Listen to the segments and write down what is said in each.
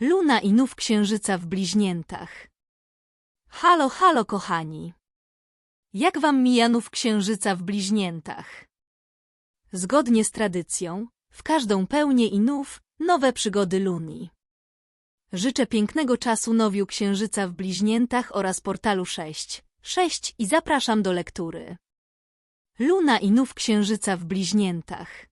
Luna i nów księżyca w bliźniętach. Halo, halo, kochani. Jak wam mija nów księżyca w bliźniętach? Zgodnie z tradycją, w każdą pełnię i nów, nowe przygody Luni. Życzę pięknego czasu nowiu księżyca w bliźniętach oraz portalu 6, 6 i zapraszam do lektury. Luna i nów księżyca w bliźniętach.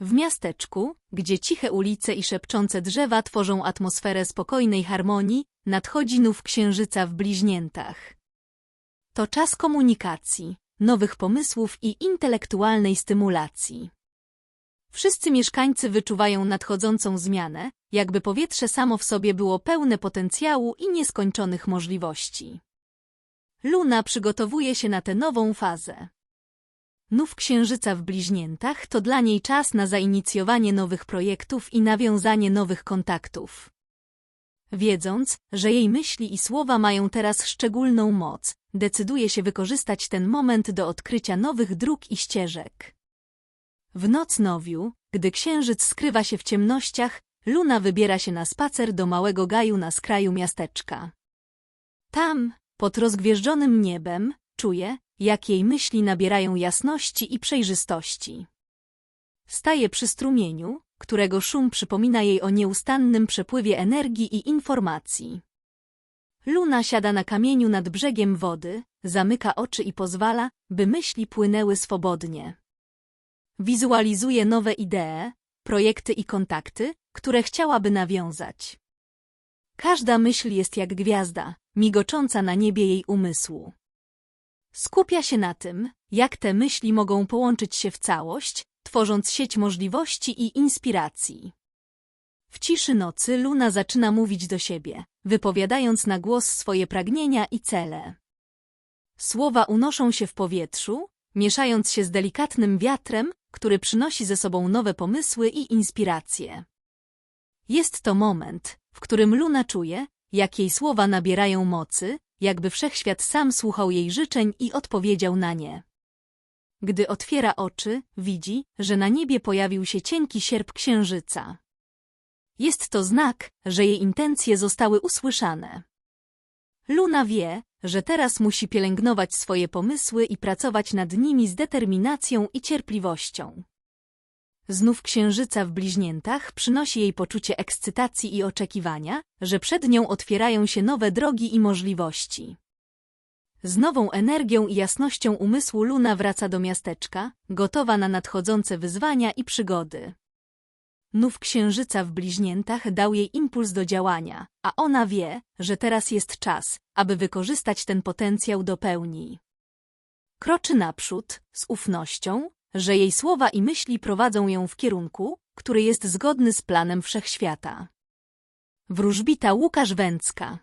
W miasteczku, gdzie ciche ulice i szepczące drzewa tworzą atmosferę spokojnej harmonii, nadchodzi nów księżyca w bliźniętach. To czas komunikacji, nowych pomysłów i intelektualnej stymulacji. Wszyscy mieszkańcy wyczuwają nadchodzącą zmianę, jakby powietrze samo w sobie było pełne potencjału i nieskończonych możliwości. Luna przygotowuje się na tę nową fazę. Nów księżyca w bliźniętach to dla niej czas na zainicjowanie nowych projektów i nawiązanie nowych kontaktów. Wiedząc, że jej myśli i słowa mają teraz szczególną moc, decyduje się wykorzystać ten moment do odkrycia nowych dróg i ścieżek. W noc nowiu, gdy księżyc skrywa się w ciemnościach, Luna wybiera się na spacer do małego gaju na skraju miasteczka. Tam, pod rozgwieżdżonym niebem, czuje, jak jej myśli nabierają jasności i przejrzystości. Staje przy strumieniu, którego szum przypomina jej o nieustannym przepływie energii i informacji. Luna siada na kamieniu nad brzegiem wody, zamyka oczy i pozwala, by myśli płynęły swobodnie. Wizualizuje nowe idee, projekty i kontakty, które chciałaby nawiązać. Każda myśl jest jak gwiazda, migocząca na niebie jej umysłu. Skupia się na tym, jak te myśli mogą połączyć się w całość, tworząc sieć możliwości i inspiracji. W ciszy nocy Luna zaczyna mówić do siebie, wypowiadając na głos swoje pragnienia i cele. Słowa unoszą się w powietrzu, mieszając się z delikatnym wiatrem, który przynosi ze sobą nowe pomysły i inspiracje. Jest to moment, w którym Luna czuje, jak jej słowa nabierają mocy, jakby wszechświat sam słuchał jej życzeń i odpowiedział na nie. Gdy otwiera oczy, widzi, że na niebie pojawił się cienki sierp księżyca. Jest to znak, że jej intencje zostały usłyszane. Luna wie, że teraz musi pielęgnować swoje pomysły i pracować nad nimi z determinacją i cierpliwością. Znów księżyca w bliźniętach przynosi jej poczucie ekscytacji i oczekiwania, że przed nią otwierają się nowe drogi i możliwości. Z nową energią i jasnością umysłu Luna wraca do miasteczka, gotowa na nadchodzące wyzwania i przygody. Nów księżyca w bliźniętach dał jej impuls do działania, a ona wie, że teraz jest czas, aby wykorzystać ten potencjał do pełni. Kroczy naprzód, z ufnością, że jej słowa i myśli prowadzą ją w kierunku, który jest zgodny z planem wszechświata. Wróżbita Łukasz Węcka